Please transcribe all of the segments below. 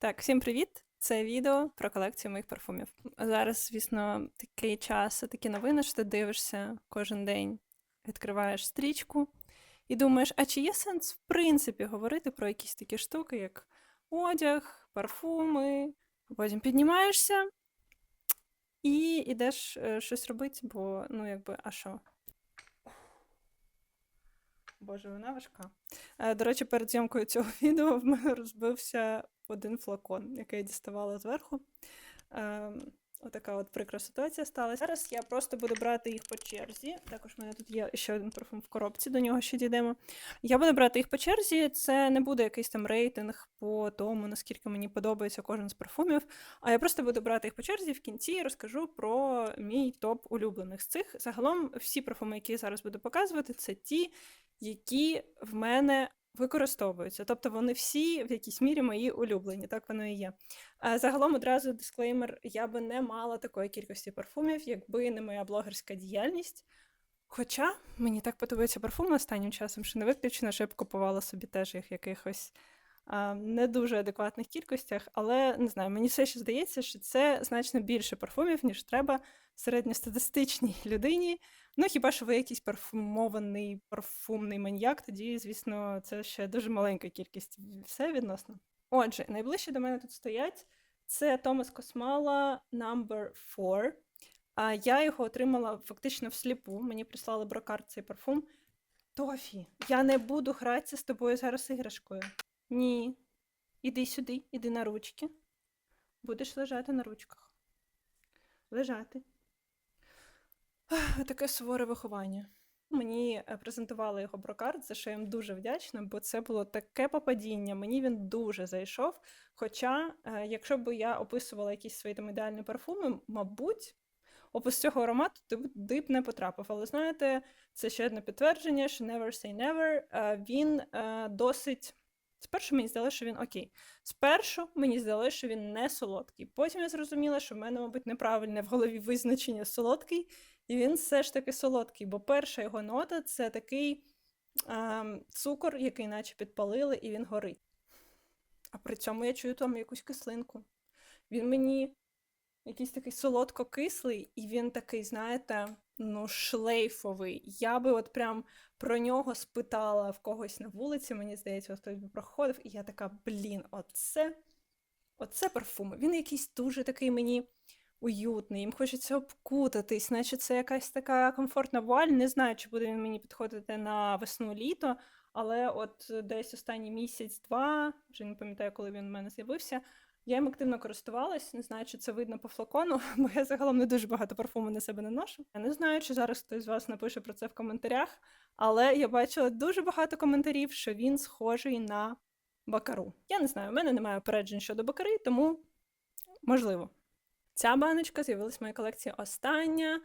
Так, всім привіт! Це відео про колекцію моїх парфумів. Зараз, звісно, такий час, такі новини, що ти дивишся кожен день, відкриваєш стрічку і думаєш, а чи є сенс в принципі говорити про якісь такі штуки, як одяг, парфуми, потім піднімаєшся і йдеш е, щось робити, бо ну якби, а що? Боже, вона важка. Е, До речі, перед зйомкою цього відео в мене розбився один флакон, який я діставала зверху. Отака от прикра ситуація сталася. Зараз я просто буду брати їх по черзі. Також в мене тут є ще один парфум в коробці, до нього ще дійдемо. Я буду брати їх по черзі. Це не буде якийсь там рейтинг по тому, наскільки мені подобається кожен з парфумів. А я просто буду брати їх по черзі в кінці і розкажу про мій топ улюблених з цих. Загалом, всі парфуми, які я зараз буду показувати, це ті, які в мене використовуються. Тобто вони всі в якійсь мірі мої улюблені, так воно і є. Загалом одразу дисклеймер: я би не мала такої кількості парфумів, якби не моя блогерська діяльність. Хоча мені так подобаються парфуми останнім часом, що не виключено, що я б купувала собі теж їх якихось не дуже адекватних кількостях, але не знаю, мені все ще здається, що це значно більше парфумів, ніж треба середньостатистичній людині. Ну, хіба що ви якийсь парфумований парфумний маньяк, тоді, звісно, це ще дуже маленька кількість. Все відносно. Отже, найближче до мене тут стоять це Томас Космала Number 4. А я його отримала фактично всліпу. Мені прислали брокарт цей парфум. Тофі, я не буду гратися з тобою зараз іграшкою. Ні. Іди сюди, іди на ручки. Будеш лежати на ручках. Лежати. Таке суворе виховання. Мені е, презентували його брокарт, за що я їм дуже вдячна, бо це було таке попадіння. Мені він дуже зайшов. Хоча, е, якщо б я описувала якісь свої там ідеальні парфуми, мабуть, опис цього аромату туди б не потрапив. Але знаєте, це ще одне підтвердження, що never say never. Е, Він досить. Спершу мені здалося, що він окей. Спершу мені здалося, що він не солодкий. Потім я зрозуміла, що в мене, мабуть, неправильне в голові визначення солодкий, і він все ж таки солодкий, бо перша його нота це такий е, цукор, який наче підпалили, і він горить. А при цьому я чую там якусь кислинку. Він мені якийсь такий солодко-кислий, і він такий, знаєте, ну, шлейфовий. Я би от прям про нього спитала в когось на вулиці, мені здається, хтось би проходив, і я така, блін, оце, оце парфуми. Він якийсь дуже такий мені уютний, їм хочеться обкутатись, наче це якась така комфортна вуаль. Не знаю, чи буде він мені підходити на весну-літо, але от десь останній місяць-два, вже не пам'ятаю, коли він в мене з'явився. Я їм активно користувалась, не знаю, чи це видно по флакону, бо я загалом не дуже багато парфуму на себе не ношу. Я не знаю, чи зараз хтось з вас напише про це в коментарях, але я бачила дуже багато коментарів, що він схожий на бакару. Я не знаю, у мене немає опереджень щодо бакари, тому можливо. Ця баночка з'явилась в моїй колекції остання.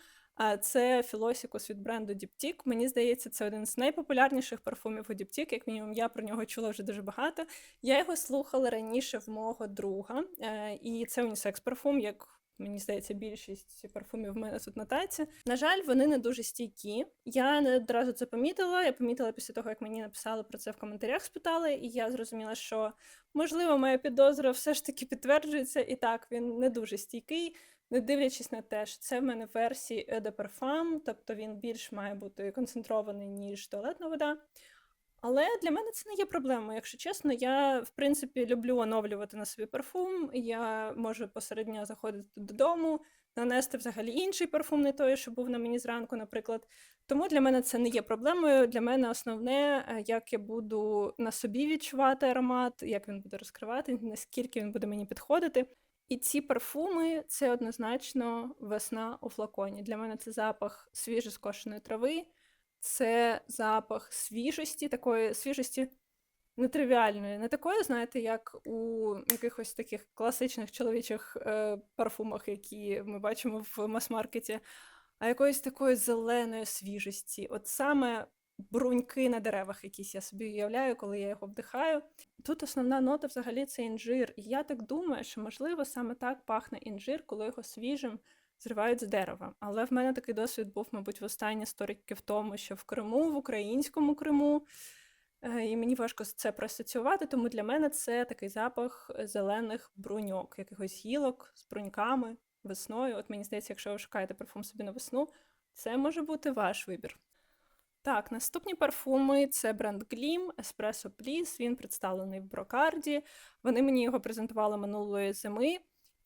Це Філосікус від бренду Діптік. Мені здається, це один з найпопулярніших парфумів у Діптік, як мінімум, я про нього чула вже дуже багато. Я його слухала раніше в мого друга, е, і це унісекс парфум, як мені здається, більшість парфумів в мене тут на таці. На жаль, вони не дуже стійкі. Я не одразу це помітила. Я помітила після того, як мені написали про це в коментарях, спитали, і я зрозуміла, що можливо моя підозра все ж таки підтверджується, і так він не дуже стійкий. Не дивлячись на те, що це в мене версії Eau de Parfum, тобто він більш має бути концентрований, ніж туалетна вода. Але для мене це не є проблемою. Якщо чесно, я в принципі люблю оновлювати на собі парфум. Я можу посеред дня заходити додому, нанести взагалі інший парфум, не той, що був на мені зранку, наприклад. Тому для мене це не є проблемою. Для мене основне, е, як я буду на собі відчувати аромат, як він буде розкривати, наскільки він буде мені підходити. І ці парфуми це однозначно весна у флаконі. Для мене це запах свіжоскошеної трави, це запах свіжості, такої свіжості нетривіальної, не такої, знаєте, як у якихось таких класичних чоловічих е, парфумах, які ми бачимо в мас-маркеті, а якоїсь такої зеленої свіжості. От саме бруньки на деревах, якісь я собі уявляю, коли я його вдихаю. Тут основна нота взагалі це інжир. І я так думаю, що, можливо, саме так пахне інжир, коли його свіжим зривають з дерева. Але в мене такий досвід був, мабуть, в останні 100 років тому, що в Криму, в українському Криму, Е, І мені важко це проасоціювати, тому для мене це такий запах зелених бруньок, якихось гілок з бруньками весною. От мені здається, якщо ви шукаєте парфум собі на весну, це може бути ваш вибір. Так, наступні парфуми це бренд Gleam Espresso Please. Він представлений в брокарді. Вони мені його презентували минулої зими.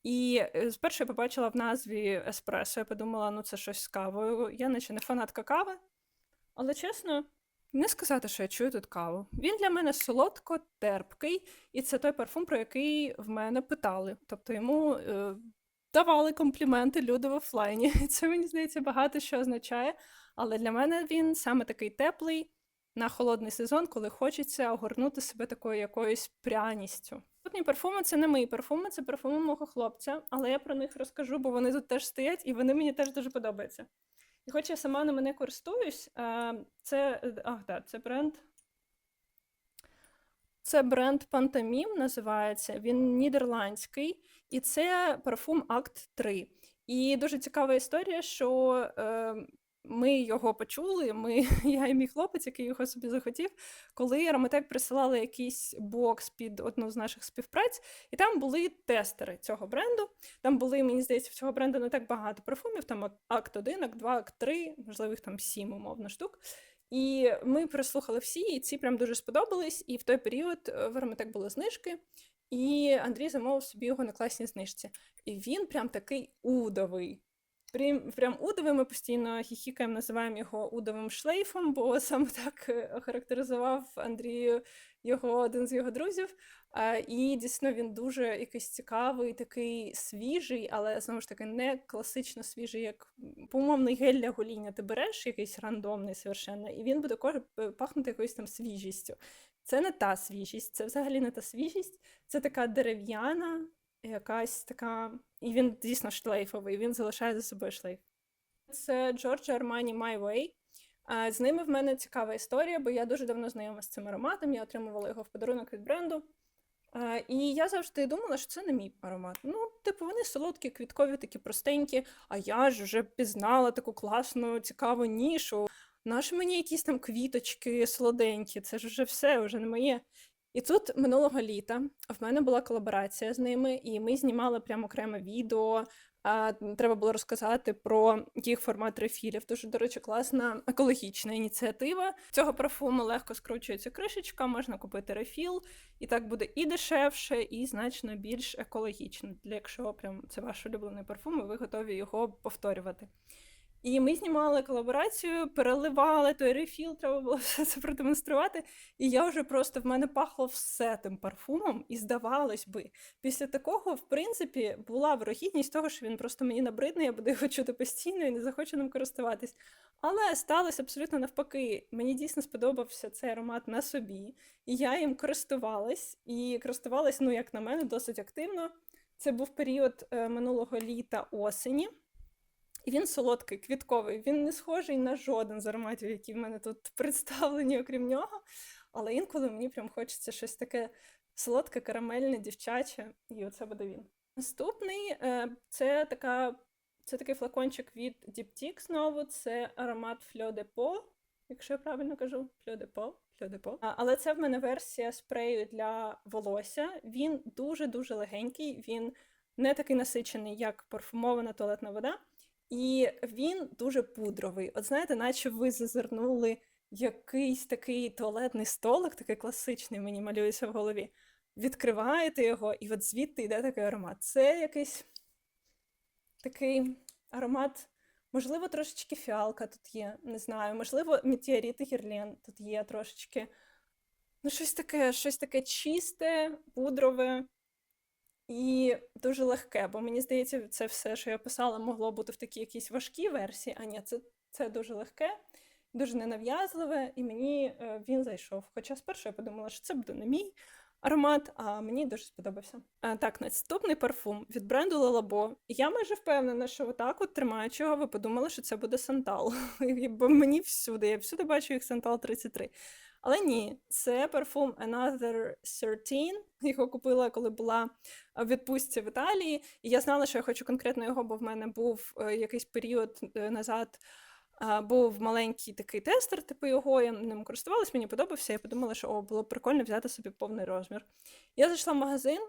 І е, спершу я побачила в назві еспресо. Я подумала, ну це щось з кавою. Я наче не фанатка кави. Але чесно, не сказати, що я чую тут каву. Він для мене солодко-терпкий, і це той парфум, про який в мене питали. Тобто йому е, давали компліменти люди в офлайні. Це мені здається багато що означає. Але для мене він саме такий теплий на холодний сезон, коли хочеться огорнути себе такою якоюсь пряністю. Наступні парфуми це не мої парфуми, це парфуми мого хлопця, але я про них розкажу, бо вони тут теж стоять і вони мені теж дуже подобаються. І хоч я сама ними не користуюсь, це ах, да, це бренд. Це бренд Pantomime називається. Він нідерландський, і це парфум Акт 3. І дуже цікава історія, що е, ми його почули. Ми, я і мій хлопець, який його собі захотів, коли Ароматек присилали якийсь бокс під одну з наших співпраць, і там були тестери цього бренду. Там були, мені здається, цього бренду не так багато парфумів. Там акт 1, акт 2, акт 3, можливо, їх там 7, умовно штук. І ми прослухали всі, і ці прям дуже сподобались. І в той період е, в Ароматек були знижки. І Андрій замовив собі його на класній знижці. І він прям такий удовий. Прям, прям удовий, ми постійно хіхікаємо, називаємо його удовим шлейфом, бо саме так е, охарактеризував Андрію його один з його друзів. І дійсно він дуже якийсь цікавий, такий свіжий, але знову ж таки не класично свіжий, як по-умовний гель для гоління. Ти береш якийсь рандомний совершенно, і він буде кожен пахнути якоюсь там свіжістю. Це не та свіжість, це взагалі не та свіжість, це така дерев'яна, якась така. І він дійсно шлейфовий, він залишає за собою шлейф. Це Armani My Way. З ними в мене цікава історія, бо я дуже давно знайома з цим ароматом, я отримувала його в подарунок від бренду. І я завжди думала, що це не мій аромат. Ну, типу, вони солодкі, квіткові, такі простенькі, а я ж вже пізнала таку класну, цікаву нішу. Наші мені якісь там квіточки солоденькі, це ж вже все, вже не моє. І тут минулого літа в мене була колаборація з ними, і ми знімали прямо окреме відео. А, Треба було розказати про їх формат рефілів. Дуже, до речі, класна екологічна ініціатива. Цього парфуму легко скручується кришечка, можна купити рефіл, і так буде і дешевше, і значно більш екологічно. Для якщо прям це ваш улюблений парфум, і ви готові його повторювати. І ми знімали колаборацію, переливали той рефіл, треба було все це продемонструвати. І я вже просто в мене пахло все тим парфумом, і здавалось би, після такого, в принципі, була вирогідність того, що він просто мені набридне, я буду його чути постійно і не захочу ним користуватись. Але сталося абсолютно навпаки. Мені дійсно сподобався цей аромат на собі, і я їм користувалась, і користувалась, ну, як на мене, досить активно. Це був період е, минулого літа осені. Він солодкий, квітковий. Він не схожий на жоден з ароматів, які в мене тут представлені, окрім нього. Але інколи мені прям хочеться щось таке солодке, карамельне, дівчаче, і оце буде він. Наступний е, це така, це такий флакончик від Diptyque знову, це аромат Fleur de Peau, якщо я правильно кажу. Fleur de Peau. Але це в мене версія спрею для волосся. Він дуже-дуже легенький, він не такий насичений, як парфумована туалетна вода. І він дуже пудровий. От знаєте, наче ви зазирнули якийсь такий туалетний столик, такий класичний, мені малюється в голові. Відкриваєте його, і от звідти йде такий аромат. Це якийсь такий аромат, можливо, трошечки фіалка тут є, не знаю, можливо, метеорит і гірлен тут є трошечки. Ну, щось таке, щось таке чисте, пудрове. І дуже легке, бо мені здається, це все, що я писала, могло бути в такій якійсь важкій версії. А ні, це це дуже легке, дуже ненав'язливе, і мені е, він зайшов. Хоча спершу я подумала, що це буде не мій аромат, а мені дуже сподобався. А, Так, наступний парфум від бренду Лалабо. Я майже впевнена, що отак, от тримаючи його, ви подумали, що це буде Сантал. Бо мені всюди, я всюди бачу їх Сантал 33. Але ні, це парфум Another 13. Його купила, коли була в відпустці в Італії. І я знала, що я хочу конкретно його, бо в мене був е, якийсь період е, назад був маленький такий тестер, типу його, я ним користувалась, мені подобався. Я подумала, що о, було прикольно взяти собі повний розмір. Я зайшла в магазин,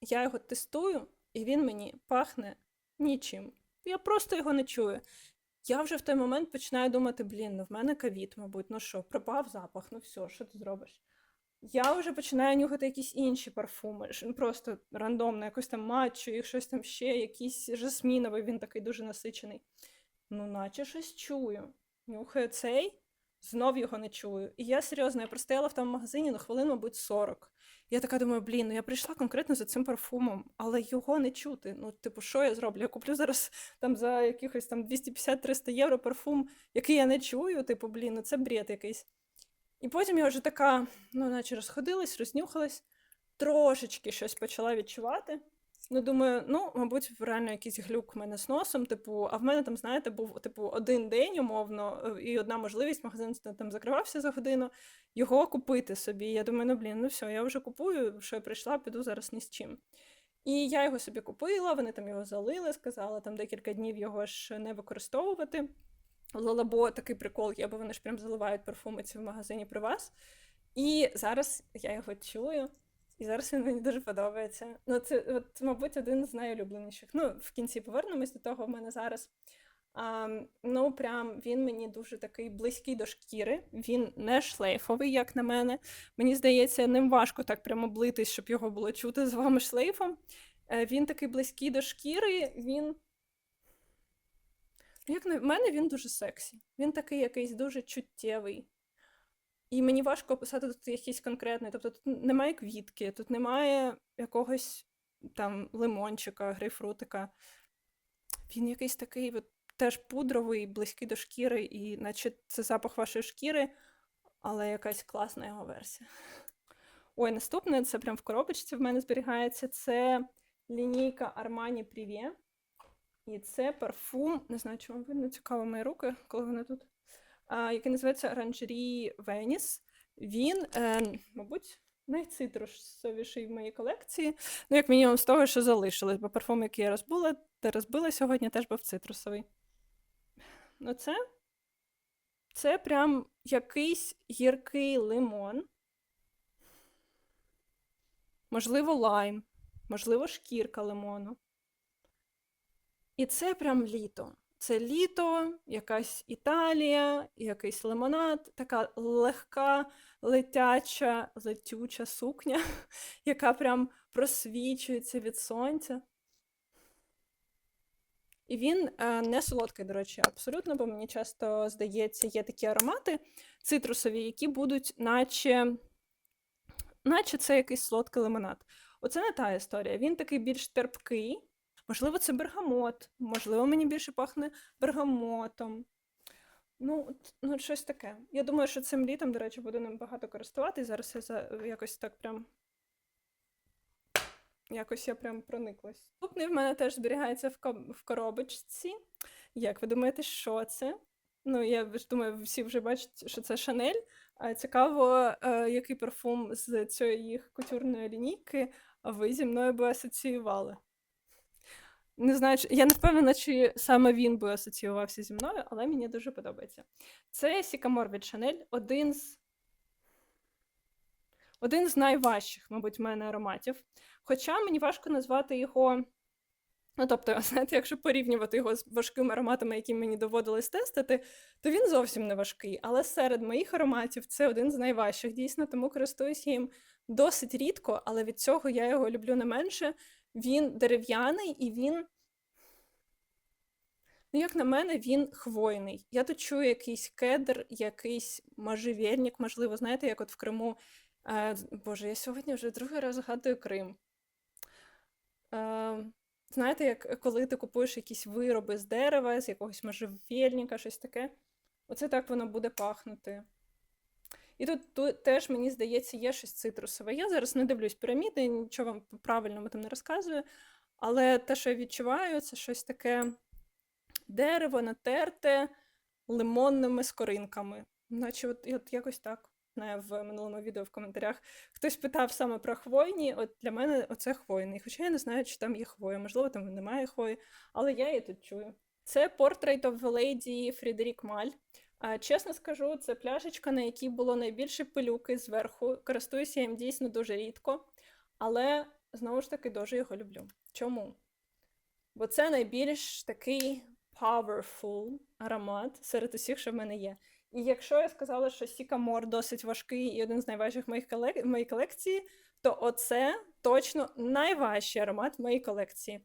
я його тестую, і він мені пахне нічим. Я просто його не чую. Я вже в той момент починаю думати: блін, ну в мене ковід, мабуть, ну що, пропав запах, ну все, що ти зробиш? Я вже починаю нюхати якісь інші парфуми, ну, просто рандомно, якось там матчу, їх щось там ще, якийсь жасміновий, він такий дуже насичений. Ну, наче щось чую. Нюхаю цей, знов його не чую. І я серйозно, я простояла в тому магазині на хвилин, мабуть, 40. Я така думаю, блін, ну я прийшла конкретно за цим парфумом, але його не чути. Ну, типу, що я зроблю? Я куплю зараз там за якихось там 250-300 євро парфум, який я не чую. Типу, блін, ну це бред якийсь. І потім я вже така, ну, наче розходилась, рознюхалась, трошечки щось почала відчувати. Ну, думаю, ну, мабуть, реально якийсь глюк в мене з носом. Типу, а в мене там, знаєте, був типу один день, умовно, е, і одна можливість, магазин там закривався за годину, його купити собі. Я думаю, ну блін, ну все, я вже купую, що я прийшла, піду зараз ні з чим. І я його собі купила, вони там його залили, сказали там декілька днів його ж не використовувати. Лалабо такий прикол є, бо вони ж прям заливають парфуми ці в магазині при вас. І зараз я його чую, і зараз він мені дуже подобається. Ну, це, от, мабуть, один з найулюбленіших. Ну, в кінці повернемось до того в мене зараз. А, ну, прям він мені дуже такий близький до шкіри. Він не шлейфовий, як на мене. Мені здається, ним важко так прямо облитись, щоб його було чути з вами шлейфом. Е, Він такий близький до шкіри, він. Як на мене він дуже сексі. Він такий якийсь дуже чуттєвий. І мені важко описати тут якийсь конкретний. Тобто тут немає квітки, тут немає якогось там лимончика, грейпфрутика. Він якийсь такий от, теж пудровий, близький до шкіри, і наче це запах вашої шкіри, але якась класна його версія. Ой, наступне це прям в коробочці в мене зберігається. Це лінійка Armani Privé. І це парфум, не знаю, вам видно цікаво мої руки, коли вони тут, який називається Оранжері Веніс. Він, е, мабуть, найцитрусовіший в моїй колекції. Ну, як мінімум, з того, що залишилось, бо парфум, який я розбула, та розбила сьогодні, теж був цитрусовий. Ну, це, це прям якийсь гіркий лимон. Можливо, лайм, можливо, шкірка лимону. І це прям літо. Це літо, якась Італія, якийсь лимонад, така легка, летяча, летюча сукня, яка прям просвічується від сонця. І він е, не солодкий, до речі, абсолютно, бо мені часто здається, є такі аромати цитрусові, які будуть, наче, наче це якийсь солодкий лимонад. Оце не та історія. Він такий більш терпкий. Можливо, це бергамот, можливо, мені більше пахне бергамотом. Ну, ну, щось таке. Я думаю, що цим літом, до речі, буду ним багато користуватись. Зараз я за... якось так прям. Якось я прям прониклась. Наступний в мене теж зберігається в, ко... в коробочці. Як ви думаєте, що це? Ну, я думаю, всі вже бачать, що це Шанель. Цікаво, е, який парфум з цієї їх кутюрної лінійки ви зі мною би асоціювали. Не знаю, я не впевнена, чи саме він би асоціювався зі мною, але мені дуже подобається. Це Сікамор від Шанель, один з один з найважчих, мабуть, в мене ароматів. Хоча мені важко назвати його. Ну, тобто, знаєте, якщо порівнювати його з важкими ароматами, які мені доводилось тестити, то він зовсім не важкий. Але серед моїх ароматів це один з найважчих, дійсно, тому користуюсь їм досить рідко, але від цього я його люблю не менше. Він дерев'яний і він. Ну, як на мене, він хвойний. Я тут чую якийсь кедр, якийсь можжевельник, можливо, знаєте, як от в Криму. Е, Боже, я сьогодні вже другий раз згадую Крим. Е, знаєте, як коли ти купуєш якісь вироби з дерева, з якогось можжевельника, щось таке. Оце так воно буде пахнути. І тут, тут теж, мені здається, є щось цитрусове. Я зараз не дивлюсь піраміди, нічого вам по-правильному там не розказую. Але те, що я відчуваю, це щось таке дерево натерте лимонними скоринками. Наче от, от якось так. В минулому відео в коментарях хтось питав саме про хвойні. От для мене оце хвойний. Хоча я не знаю, чи там є хвоя. Можливо, там немає хвої, але я її тут чую. Це Portrait of Lady Фрідерік Маль. А, Чесно скажу, це пляшечка, на якій було найбільше пилюки зверху. Користуюся їм дійсно дуже рідко, але знову ж таки дуже його люблю. Чому? Бо це найбільш такий powerful аромат серед усіх, що в мене є. І якщо я сказала, що Сікамор досить важкий і один з найважчих моїх колек... моїй колекції, то оце точно найважчий аромат моїй колекції.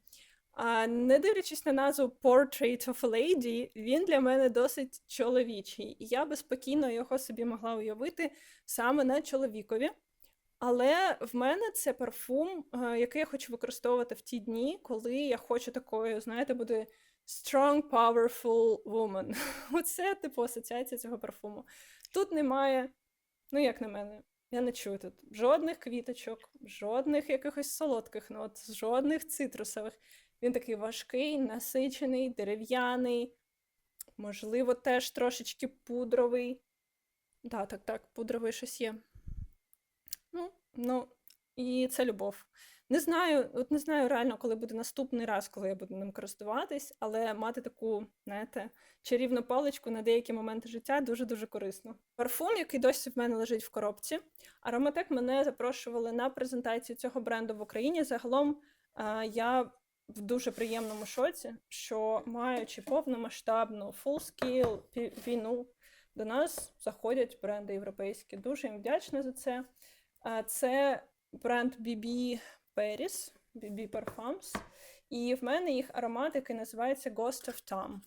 А не дивлячись на назву Portrait of a Lady, він для мене досить чоловічий. І я би спокійно його собі могла уявити саме на чоловікові. Але в мене це парфум, е, який я хочу використовувати в ті дні, коли я хочу такою, знаєте, бути strong, powerful woman. Оце, типу, асоціація цього парфуму. Тут немає, ну, як на мене, я не чую тут жодних квіточок, жодних якихось солодких нот, жодних цитрусових. Він такий важкий, насичений, дерев'яний, можливо, теж трошечки пудровий. Так, так, так, пудровий щось є. Ну, ну, і це любов. Не знаю, от не знаю реально, коли буде наступний раз, коли я буду ним користуватись, але мати таку, знаєте, чарівну паличку на деякі моменти життя дуже-дуже корисно. Парфум, який досі в мене лежить в коробці. Ароматек мене запрошували на презентацію цього бренду в Україні. Загалом я в дуже приємному шоці, що маючи повномасштабну full-scale війну, до нас заходять бренди європейські. Дуже їм вдячна за це. Це бренд BB Paris, BB Parfums. І в мене їх аромат, який називається Ghost of Tom.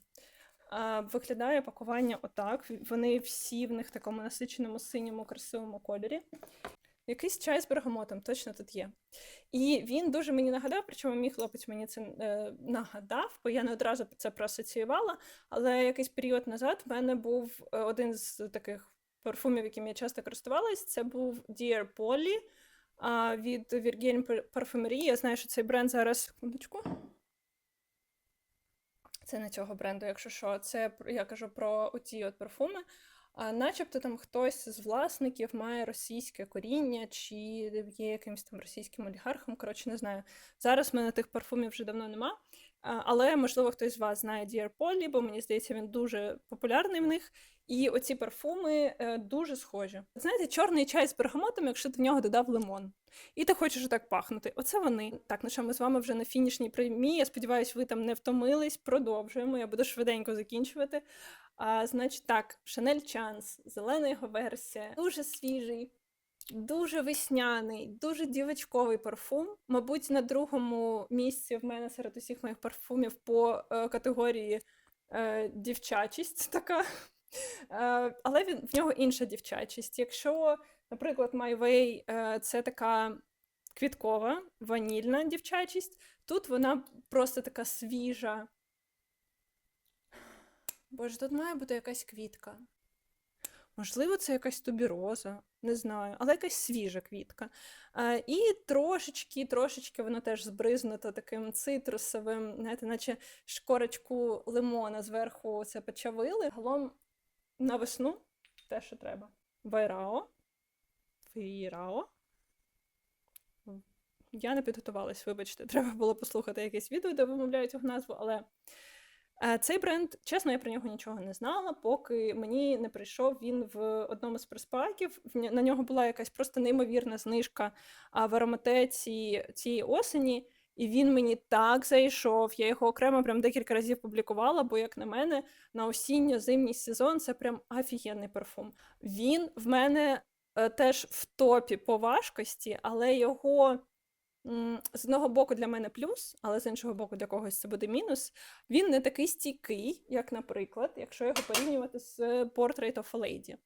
Виглядає пакування отак. Вони всі в них такому насиченому синьому, красивому кольорі. Якийсь чай з бергамотом точно тут є. І він дуже мені нагадав, причому мій хлопець мені це е, нагадав, бо я не одразу це проасоціювала. Але якийсь період назад в мене був е, один з таких парфумів, яким я часто користувалась. Це був Dear Polly від Virgin Parfumerie. Я знаю, що цей бренд зараз. Секундочку. Це не цього бренду, якщо що. Це я кажу про оці от парфуми. А начебто там хтось з власників має російське коріння, чи є якимось там російським олігархом. Коротше, не знаю. Зараз в мене тих парфумів вже давно нема. Але, можливо, хтось з вас знає Dear Polly, бо мені здається, він дуже популярний в них. І оці парфуми е, дуже схожі. Знаєте, чорний чай з бергамотом, якщо ти в нього додав лимон. І ти хочеш так пахнути. Оце вони. Так, ну що ми з вами вже на фінішній прямі. Я сподіваюся, ви там не втомились. Продовжуємо. Я буду швиденько закінчувати. А, Значить, так, Шанель Чанс, зелена його версія, дуже свіжий, дуже весняний, дуже дівочковий парфум. Мабуть, на другому місці в мене серед усіх моїх парфумів по е, категорії е, дівчачість така. Е, але він, в нього інша дівчачість. Якщо, наприклад, My е, це така квіткова, ванільна дівчачість, тут вона просто така свіжа. Боже, тут має бути якась квітка. Можливо, це якась тубіроза, не знаю, але якась свіжа квітка. Е, І трошечки, трошечки воно теж збризнуто таким цитрусовим, знаєте, наче шкорочку лимона зверху це почавили. Галом на весну те, що треба. Вайрао. Вайрао. Я не підготувалась, вибачте, треба було послухати якесь відео, де вимовляють його назву, але е, цей бренд, чесно, я про нього нічого не знала, поки мені не прийшов він в одному з проспаків. На нього була якась просто неймовірна знижка в ароматеці цієї осені. І він мені так зайшов. Я його окремо прям декілька разів публікувала, бо, як на мене, на осінньо-зимній сезон це прям офігенний парфум. Він в мене е, теж в топі по важкості, але його. З одного боку для мене плюс, але з іншого боку, для когось це буде мінус. Він не такий стійкий, як, наприклад, якщо його порівнювати з Portrait of a Lady.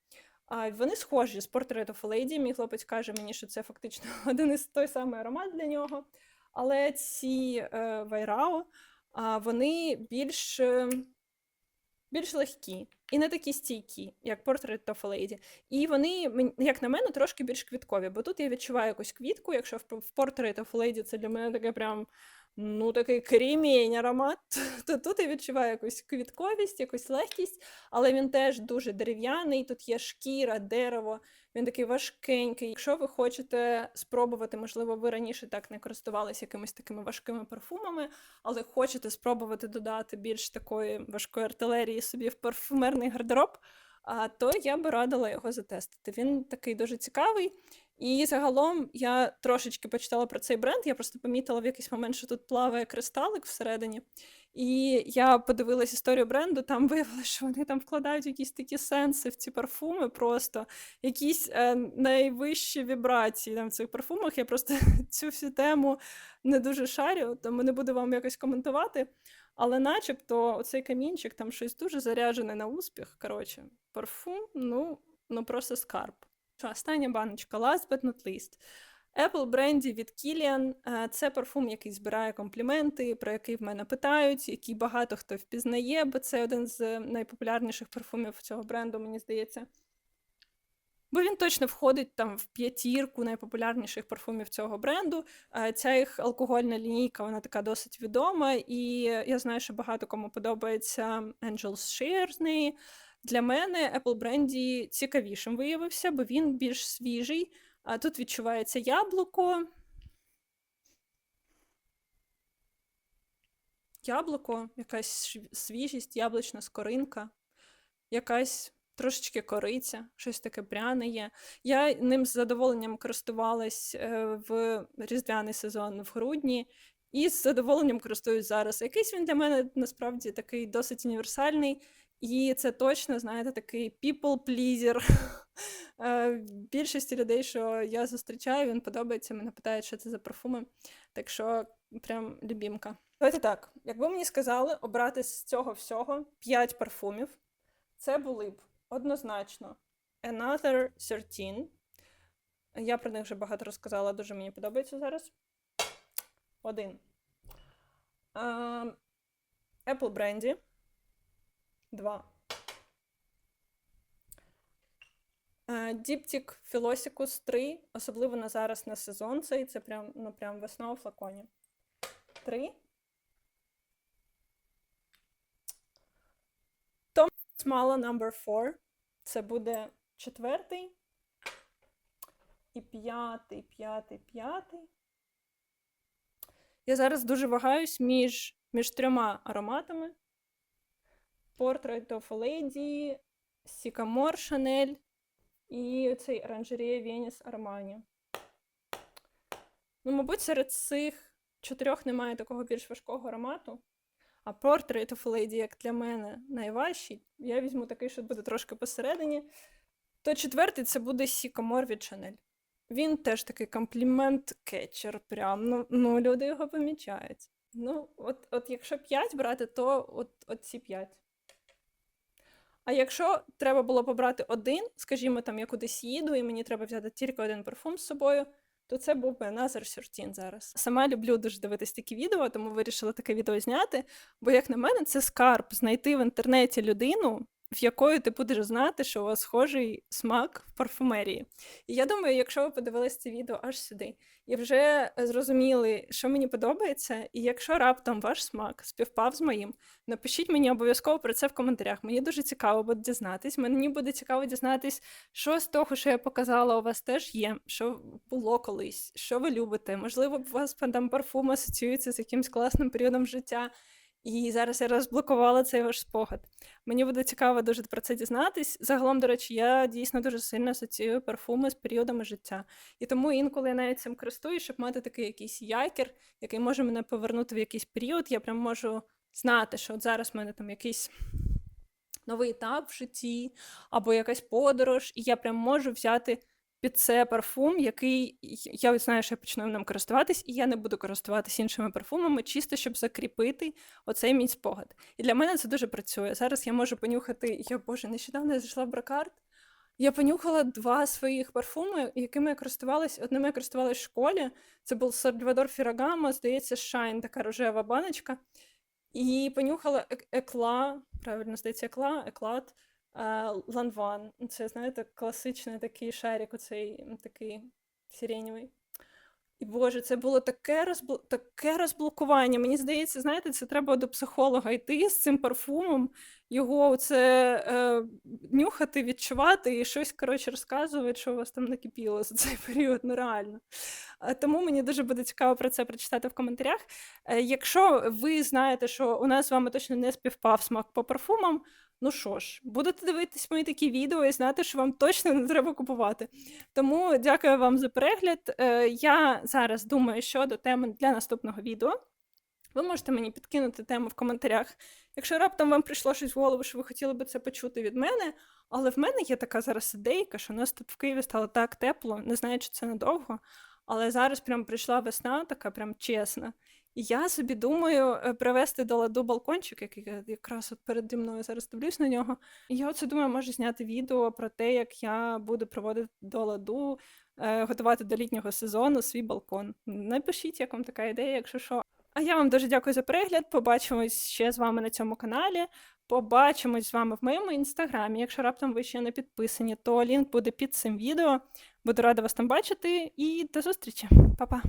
А вони схожі з Portrait of a Lady. Мій хлопець каже мені, що це фактично один із той самий аромат для нього. Але ці е, вайрао вони більш е, більш легкі і не такі стійкі, як Portrait of a І вони, як на мене, трошки більш квіткові, бо тут я відчуваю якусь квітку, якщо в Portrait of a це для мене таке прям. Ну, такий кремінь аромат, то тут я відчуваю якусь квітковість, якусь легкість, але він теж дуже дерев'яний. Тут є шкіра, дерево, Він такий важкенький. Якщо ви хочете спробувати, можливо, ви раніше так не користувалися якимись такими важкими парфумами, але хочете спробувати додати більш такої важкої артилерії собі в парфумерний гардероб, то я би радила його затестити. Він такий дуже цікавий. І загалом я трошечки почитала про цей бренд. Я просто помітила в якийсь момент, що тут плаває кристалик всередині. І я подивилась історію бренду, там виявилося, що вони там вкладають якісь такі сенси в ці парфуми, просто якісь е, найвищі вібрації там в цих парфумах. Я просто цю всю тему не дуже шарю, тому не буду вам якось коментувати. Але начебто оцей камінчик там щось дуже заряджене на успіх. Коротше, парфум, ну, ну просто скарб. Що, Остання баночка, last but not least. Apple бренді від Kilian. Е, Це парфум, який збирає компліменти, про який в мене питають, який багато хто впізнає, бо це один з найпопулярніших парфумів цього бренду, мені здається. Бо він точно входить там в п'ятірку найпопулярніших парфумів цього бренду. Е, Ця їх алкогольна лінійка, вона така досить відома, і я знаю, що багато кому подобається Angel's Share з неї. Для мене Apple бренді цікавішим виявився, бо він більш свіжий. А тут відчувається яблуко. Яблуко, якась свіжість, яблучна скоринка, якась трошечки кориця, щось таке пряне є. Я ним з задоволенням користувалась е, в різдвяний сезон в грудні, і з задоволенням користуюсь зараз. Якийсь він для мене насправді такий досить універсальний, і це точно, знаєте, такий people pleaser. Більшості людей, що я зустрічаю, він подобається, мене питають, що це за парфуми. Так що прям любімка. Давайте так, якби мені сказали обрати з цього всього 5 парфумів, це були б однозначно Another 13. Я про них вже багато розказала, дуже мені подобається зараз. Один. Apple Brandy. Два. Е, Діптік Philosicus 3, особливо на зараз на сезон цей, це прям, ну, прям весна у флаконі. Три. Tom Smala number 4. Це буде четвертий. І п'ятий, п'ятий, п'ятий. Я зараз дуже вагаюсь між, між трьома ароматами. Portrait of a Lady, Sycamore Chanel і цей оранжерея Веніс Армані. Ну, мабуть, серед цих чотирьох немає такого більш важкого аромату. А Portrait of a Lady, як для мене, найважчий. Я візьму такий, що буде трошки посередині. То четвертий це буде Sycamore від Chanel. Він теж такий комплімент-кетчер. Прям. Ну, ну, люди його помічають. Ну, от, от якщо 5 брати, то от, от ці 5. А якщо треба було побрати один, скажімо, там я кудись їду, і мені треба взяти тільки один парфум з собою, то це був би Назар Сюртін зараз. Сама люблю дуже дивитись такі відео, тому вирішила таке відео зняти. Бо, як на мене, це скарб знайти в інтернеті людину, в якої ти будеш знати, що у вас схожий смак в парфумерії. І я думаю, якщо ви подивились це відео аж сюди, і вже зрозуміли, що мені подобається, і якщо раптом ваш смак співпав з моїм, напишіть мені обов'язково про це в коментарях. Мені дуже цікаво буде дізнатись. Мені буде цікаво дізнатись, що з того, що я показала, у вас теж є, що було колись, що ви любите. Можливо, у вас там парфум асоціюється з якимось класним періодом життя. І зараз я розблокувала цей ваш спогад. Мені буде цікаво дуже про це дізнатись. Загалом, до речі, я дійсно дуже сильно асоціюю парфуми з періодами життя. І тому інколи я навіть цим користуюсь, щоб мати такий якийсь якір, який може мене повернути в якийсь період. Я прям можу знати, що от зараз в мене там якийсь новий етап в житті, або якась подорож, і я прям можу взяти під це парфум, який я знаю, що я почну ним користуватись, і я не буду користуватись іншими парфумами, чисто щоб закріпити оцей мій спогад. І для мене це дуже працює. Зараз я можу понюхати. Я боже, нещодавно я зайшла в бракарт. Я понюхала два своїх парфуми, якими я користувалась. Одним я користувалась в школі. Це був Сальвадор Фірагамо, здається, Шайн, така рожева баночка. І понюхала екла, правильно здається, екла, еклат. Ланван. Це, знаєте, класичний такий шарик, оцей такий сиренєвий. І Боже, це було таке розбл... таке розблокування. Мені здається, знаєте, це треба до психолога йти з цим парфумом, його це е, нюхати, відчувати і щось коротше розказувати, що у вас там накипіло за цей період. Ну реально. Тому мені дуже буде цікаво про це прочитати в коментарях. Е, Якщо ви знаєте, що у нас з вами точно не співпав смак по парфумам, ну що ж, будете дивитись мої такі відео і знати, що вам точно не треба купувати. Тому дякую вам за перегляд. Е, Я зараз думаю щодо теми для наступного відео. Ви можете мені підкинути тему в коментарях. Якщо раптом вам прийшло щось в голову, що ви хотіли би це почути від мене, але в мене є така зараз ідейка, що у нас тут в Києві стало так тепло, не знаю, чи це надовго, але зараз прям прийшла весна, така прям чесна. Я собі думаю е, привести до ладу балкончик, який я якраз от переді мною зараз дивлюсь на нього. І я оце думаю, можу зняти відео про те, як я буду проводити до ладу, е, готувати до літнього сезону свій балкон. Напишіть, як вам така ідея, якщо що. А я вам дуже дякую за перегляд. Побачимось ще з вами на цьому каналі. Побачимось з вами в моєму інстаграмі. Якщо раптом ви ще не підписані, то лінк буде під цим відео. Буду рада вас там бачити і до зустрічі. Па-па!